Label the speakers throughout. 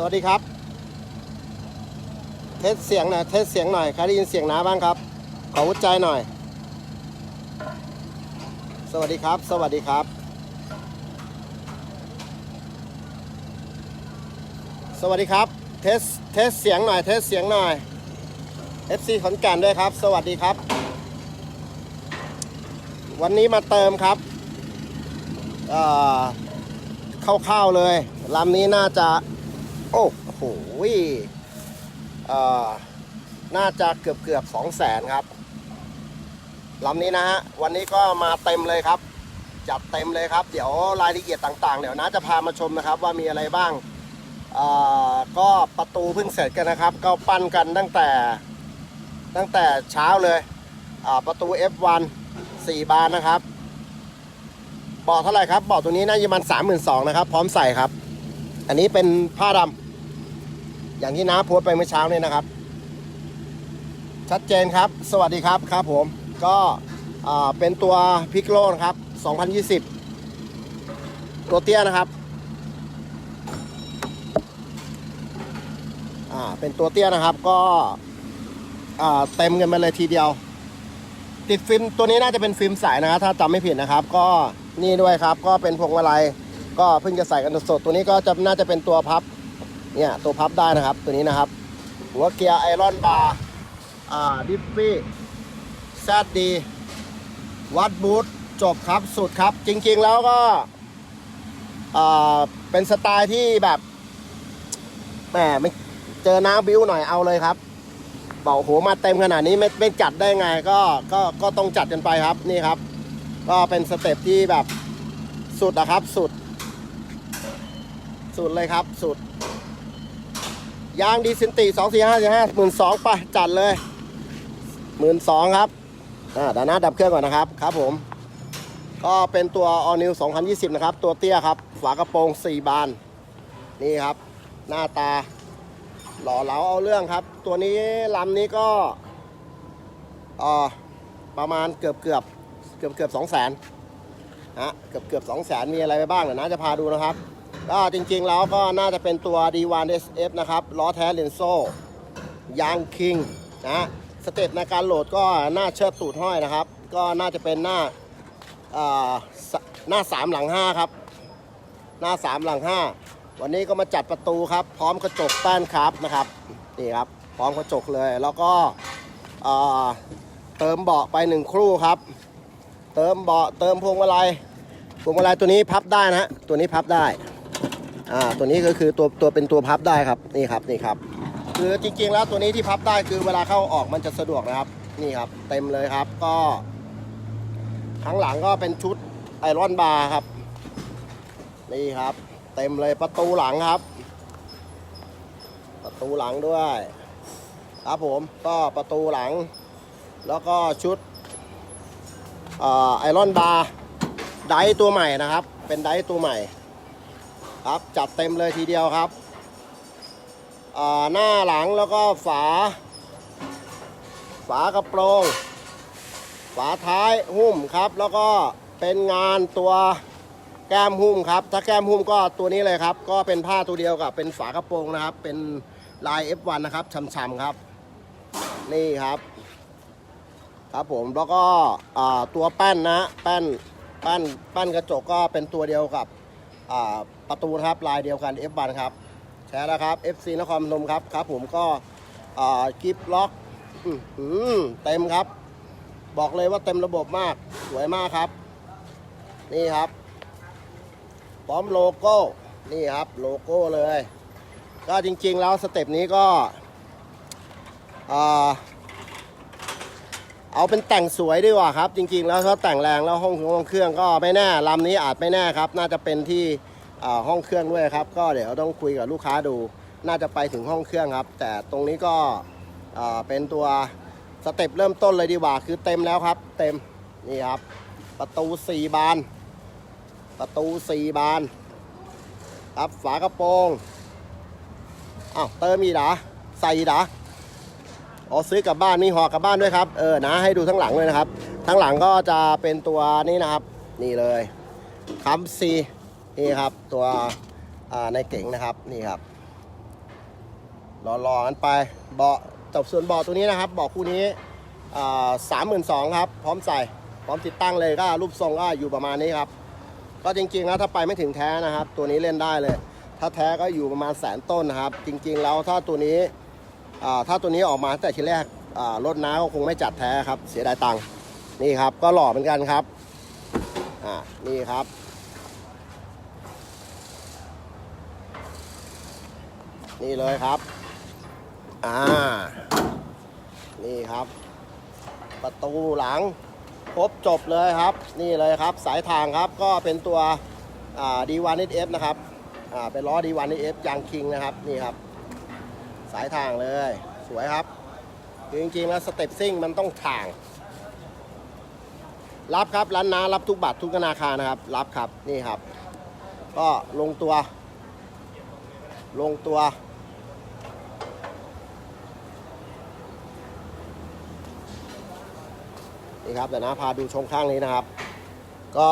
Speaker 1: สวัสดีครับ เทสเสียงหน่อยเทสเสียงหน่อยใครได้ยินเสียงน้าบ้างครับ ขอวุฒิใจหน่อย สวัสดีครับ สวัสดีครับ สวัสดีครับ เทสเทสเสียงหน่อยเทสเสียงหน่อย FC ขอนแก่นด้วยครับ สวัสดีครับ วันนี้มาเติมครับเอ่อคร่าวๆเลยลำนี้น่าจะ โอ้โหเอ่อน่าจะเกือบเกือบสองแสนครับลำนี้นะฮะวันนี้ก็มาเต็มเลยครับ จัดเต็มเลยครับ เดี๋ยวรายละเอียดต่างๆ เดี๋ยวน้าจะพามาชมนะครับว่ามีอะไรบ้างก็ประตูเพิ่งเสร็จกันนะครับ ก็ปั้นกันตั้งแต่ตั้งแต่เช้าเลยประตู F1 4 บานนะครับบาะเท่าไหร่ครับบาะตัวนี้น่าจะมัน32,000นะครับ พร้อมใส่ครับ อันนี้เป็นผ้าดำอย่างที่น้าโพสต์ไปเมื่อเช้าเนี่ยนะครับ ชัดเจนครับ สวัสดีครับครับผมก็เป็นตัวพิกโลนะครับ 2020 ตัวเตี้ยนะครับอ่าเป็นตัวเตี้ยนะครับก็เต็มกันมาเลยทีเดียว ติดฟิล์มตัวนี้น่าจะเป็นฟิล์มใสนะครับ ถ้าจำไม่ผิดนะครับ ก็นี่ด้วยครับ ก็เป็นพวงมาลัย ก็เพิ่งจะใส่กันสดๆตัวนี้ก็จะน่าจะเป็นตัวพับเนี่ยตัวพับได้นะครับตัวนี้นะครับ หัวเกียร์ไอรอนบาร์อ่าดิฟฟี่แซดดีวัดบูทจบครับสุดครับ จริงๆแล้วก็อ่าเป็นสไตล์ที่แบบแหมไม่เจอน้ำบิ้วหน่อยเอาเลยครับบอกโหมาเต็มขนาดนี้ไม่ไม่จัดได้ไงก็ก็ก็ต้องจัดกันไปครับนี่ครับ ก็เป็นสเต็ปที่แบบสุดนะครับสุด สุดเลยครับ สุด ยางดีซินติสองสี่ห้าสี่ห้าหมื่นสองไปจัดเลยหมื่นสองครับอ่าดานาดับเครื่องก่อนนะครับ ครับผม ก็เป็นตัว All New 2020 นะครับ ตัวเตี้ยครับ ฝากระโปรง 4 บาน นี่ครับ หน้าตา หล่อเหลาเอาเรื่องครับ ตัวนี้ลำนี้ก็เอ่อประมาณเกือบเกือบเกือบเกือบสองแสนฮะเกือบเกือบสองแสนมีอะไรไปบ้างเดี๋ยวนะจะพาดูนะครับ ก็จริงๆแล้วก็น่าจะเป็นตัว D1 SF นะครับล้อแท้เลนโซ่ยางคิงนะสเต็ปในการโหลดก็หน้าเชิดตูดห้อยนะครับ ก็น่าจะเป็นหน้าอ่อสหน้า3หลัง5ครับ หน้า3หลัง5วันนี้ก็มาจัดประตูครับ พร้อมกระจกแป้นครับนะครับนี่ครับ พร้อมกระจกเลยแล้วก็เอ่อเติมเบาะไปหนึ่งครู่ครับ เติมเบาะเติมพวงมาลัยพวงมาลัยตัวนี้พับได้นะฮะตัวนี้พับได้ อ่าตัวนี้ก็คือตัวตัวเป็นตัวพับได้ครับนี่ครับนี่ครับ คือจริงๆแล้วตัวนี้ที่พับได้คือเวลาเข้าออกมันจะสะดวกนะครับนี่ครับ เต็มเลยครับก็ข้างหลังก็เป็นชุดไอรอนบาร์ครับ นี่ครับ เต็มเลยประตูหลังครับ ประตูหลังด้วย ครับผมก็ประตูหลัง แล้วก็ชุดไอรอนบาร์ไดตัวใหม่นะครับ เป็นไดตัวใหม่ ครับจัดเต็มเลยทีเดียวครับหน้าหลังแล้วก็ฝา ฝากระโปรง ฝาท้ายหุ้มครับ แล้วก็เป็นงานตัวแก้มหุ้มครับ ถ้าแก้มหุ้มก็ตัวนี้เลยครับ ก็เป็นผ้าตัวเดียวกับเป็นฝากระโปรงนะครับ เป็นลาย F1 นะครับช่ำๆครับ นี่ครับ ครับผมแล้วก็ตัวแป้นนะแป้นแป้นแป้นกระจกก็เป็นตัวเดียวกับ ประตูนะครับลายเดียวกัน F1 ครับแชร์แล้วครับ FC นครพนมครับครับ ผมก็อ่ากิฟล็อกอเต็มครับ บอกเลยว่าเต็มระบบมากสวยมากครับ นี่ครับพร้อมโลโก้นี่ครับโลโก้เลย ก็จริงๆแล้วสเต็ปนี้ก็เอาเป็นแต่งสวยดีกว่าครับ จริงๆ แล้วถ้าแต่งแรงแล้วห้องห้องเครื่องก็ไม่แน่ลำนี้อาจไม่แน่ครับ น่าจะเป็นที่ ห้องเครื่องด้วยครับ ก็เดี๋ยวต้องคุยกับลูกค้าดู น่าจะไปถึงห้องเครื่องครับ แต่ตรงนี้ก็เป็นตัวสเต็ปเริ่มต้นเลยดีกว่า คือเต็มแล้วครับ เต็มนี่ครับ ประตู 4 บาน ประตู 4 บาน ครับฝากระโปรงอ้าวเติมอีกเหรอใส่อีกเออ๋อซื้อกลับบ้านมีห่อกลับบ้านด้วยครับเออนะให้ดูทั้งหลังเลยนะครับ ทั้งหลังก็จะเป็นตัวนี้นะครับ นี่เลยคัมซี นี่ครับตัวในเก๋งนะครับนี่ครับรอรอกันไปเบาะจบส่วนเบาะตัวนี้นะครับเบาะคู่นี้สามหมื่นสองครับ พร้อมใส่พร้อมติดตั้งเลยก็รูปทรงก็อยู่ประมาณนี้ครับ ก็จริงๆแล้วถ้าไปไม่ถึงแท้นะครับ ตัวนี้เล่นได้เลย ถ้าแท้ก็อยู่ประมาณแสนต้นนะครับ จริงๆแล้วถ้าตัวนี้ถ้าตัวนี้ออกมาแต่ทีแรกรถน้าก็คงไม่จัดแท้ครับ เสียดายตังค์นี่ครับ ก็หล่อเหมือนกันครับ อ่านี่ครับ นี่เลยครับ อ่า นี่ครับ ประตูหลังครบจบเลยครับ นี่เลยครับ สายทางครับก็เป็นตัวดีวันเอฟนะครับ อ่า เป็นล้อดีวันเอฟยางคิงนะครับ นี่ครับ สายทางเลย สวยครับ จริงๆแล้วสเต็ปซิ่งมันต้องทาง รับครับร้านน้ารับทุกบัตรทุกธนาคารนะครับ รับครับ นี่ครับ ก็ลงตัว ลงตัว นี่ครับแต่นะพาดูชมข้างนี้นะครับ ก็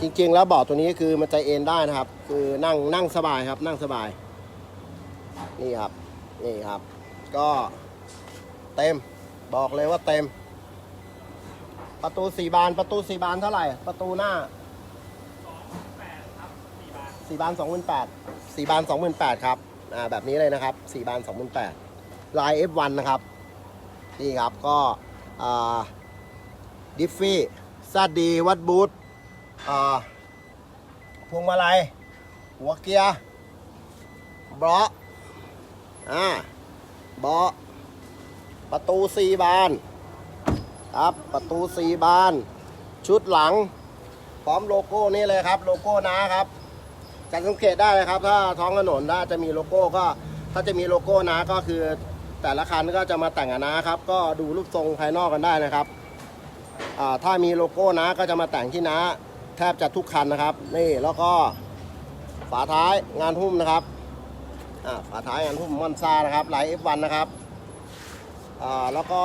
Speaker 1: จริงๆ แล้วเบาะตัวนี้คือมันจะเอนได้นะครับ คือนั่งนั่งสบายครับ นั่งสบาย นี่ครับ นี่ครับ ก็เต็มบอกเลยว่าเต็ม ประตูสี่บานประตูสี่บานเท่าไหร่ ประตูหน้าสี่บานสองหมื่นแปดสี่บานสองหมื่นแปดครับอ่าแบบนี้เลยนะครับสี่บานสองหมื่นแปดลาย F1 นะครับ นี่ครับก็อ่า ดิฟฟี่ซาดีวัดบูทอ่าพวงมาลัย หัวเกียร์เบาะอ่าเบาะประตูสี่บานครับประตูสี่บาน ชุดหลัง พร้อมโลโก้นี่เลยครับ โลโก้นะครับจะสังเกตได้เลยครับ ถ้าท้องถนนถ้าจะมีโลโก้ก็ ถ้าจะมีโลโก้นะก็คือแต่ละคันก็จะมาแต่งกับนะครับ ก็ดูรูปทรงภายนอกกันได้นะครับ ถ้ามีโลโก้นะก็จะมาแต่งที่นะแทบจะทุกคันนะครับ นี่แล้วก็ฝาท้ายงานหุ้มนะครับฝาท้ายงานหุ้มมอนซานะครับลาย F1 นะครับแล้วก็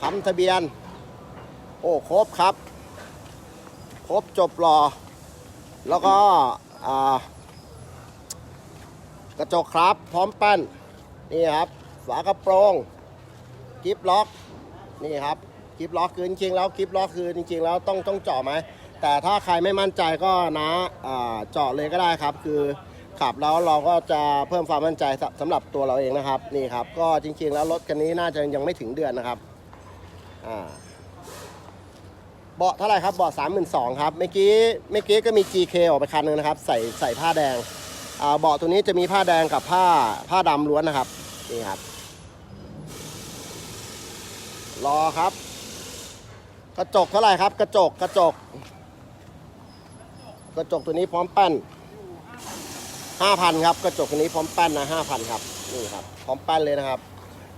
Speaker 1: ค้ำทะเบียน โอ้ครบครับ ครบจบรอแล้วก็กระจกครับ พร้อมแป้น นี่ครับ ฝากระโปรงกิฟล็อก นี่ครับ คลิปล็อกคือจริงๆแล้วคลิปล็อกคือจริงๆแล้วต้องต้องเจาะไหมแต่ถ้าใครไม่มั่นใจก็นะเจาะเลยก็ได้ครับ คือขับแล้วเราก็จะเพิ่มความมั่นใจสำสำหรับตัวเราเองนะครับนี่ครับก็จริงๆแล้วรถคันนี้น่าจะยังไม่ถึงเดือนนะครับเบาะเท่าไหร่ครับเบาะสามหมื่นสองครับเมื่อกี้เมื่อกี้ก็มี GK ออกไปคันหนึงนะครับใส่ใส่ผ้าแดงเบาะตัวนี้จะมีผ้าแดงกับผ้าผ้าดำล้วนนะครับนี่ครับรอครับ กระจกเท่าไหร่ครับ กระจกกระจก กระจกตัวนี้พร้อมแป้นห้าพันครับกระจกตัวนี้พร้อมแป้นนะห้าพันครับนี่ครับพร้อมแป้นเลยนะครับ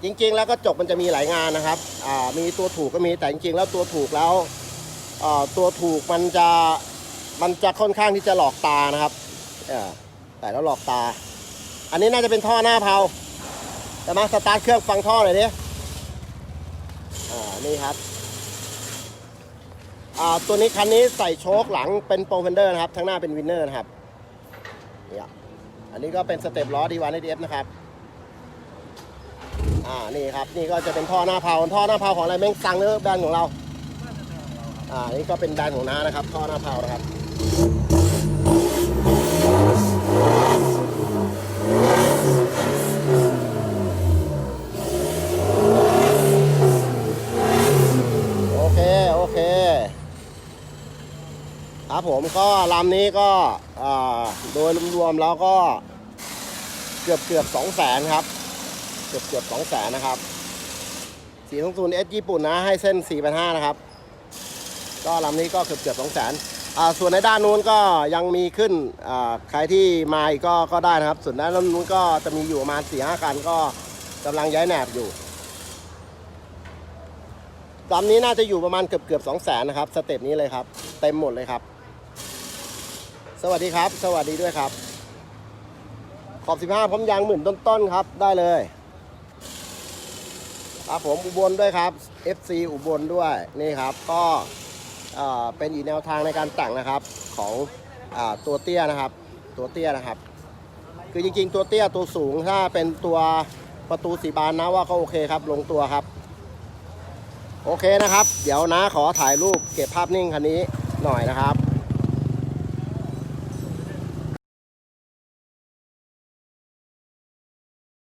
Speaker 1: จริง ๆ แล้วกระจกมันจะมีหลายงานนะครับอ่ามีตัวถูกก็มีแต่จริงๆแล้วตัวถูกแล้วอ่าตัวถูกมันจะมันจะค่อนข้างที่จะหลอกตานะครับแต่แล้วหลอกตา อันนี้น่าจะเป็นท่อหน้าเพาแต่มาสตาร์ทเครื่องฟังท่อหน่อยดิอ่านี่ครับ ตัวนี้คันนี้ใส่โชคหลังเป็นโปรเฟนเดอร์นะครับทั้งหน้าเป็นวินเนอร์นะครับเนี่ยอันนี้ก็เป็นสเต็ปล้อดีวันเอฟนะครับอ่านี่ครับนี่ก็จะเป็นท่อหน้าเผาท่อหน้าเผาของอะไรแม่งซังเนอร์แบรนด์ของเราอ่านี่ก็เป็นแบรนด์ของน้านะครับท่อหน้าเผานะครับโอเคโอเค ครับผมก็ลำนี้ก็โดยรวมๆแล้วก็เกือบเกือบสองแสนครับ เกือบเกือบสองแสนนะครับสี่ทุงศูนย์เอสญี่ปุ่นนะให้เส้นสี่พันห้านะครับ ก็ลำนี้ก็เกือบเกือบสองแสนส่วนในด้านนู้นก็ยังมีขึ้นใครที่มาอีกก็ก็ได้นะครับ ส่วนด้านนู้นก็จะมีอยู่ประมาณสี่ห้าคันก็กำลังย้ายแหนบอยู่ลำนี้น่าจะอยู่ประมาณเกือบเกือบสองแสนนะครับ สเต็ปนี้เลยครับ เต็มหมดเลยครับ สวัสดีครับ สวัสดีด้วยครับ ขอบ 15 พร้อมยางหมื่นต้นๆครับ ได้เลยครับผมอุบลด้วยครับ FC อุบลด้วยนี่ครับ ก็เอ่อเป็นอีกแนวทางในการแต่งนะครับของอตัวเตี้ยนะครับ ตัวเตี้ยนะครับ คือจริงๆ ตัวเตี้ยตัวสูงถ้าเป็นตัวประตูสีบานนะว่าก็โอเคครับ ลงตัวครับ โอเคนะครับ เดี๋ยวนะขอถ่ายรูปเก็บภาพนิ่งคันนี้หน่อยนะครับ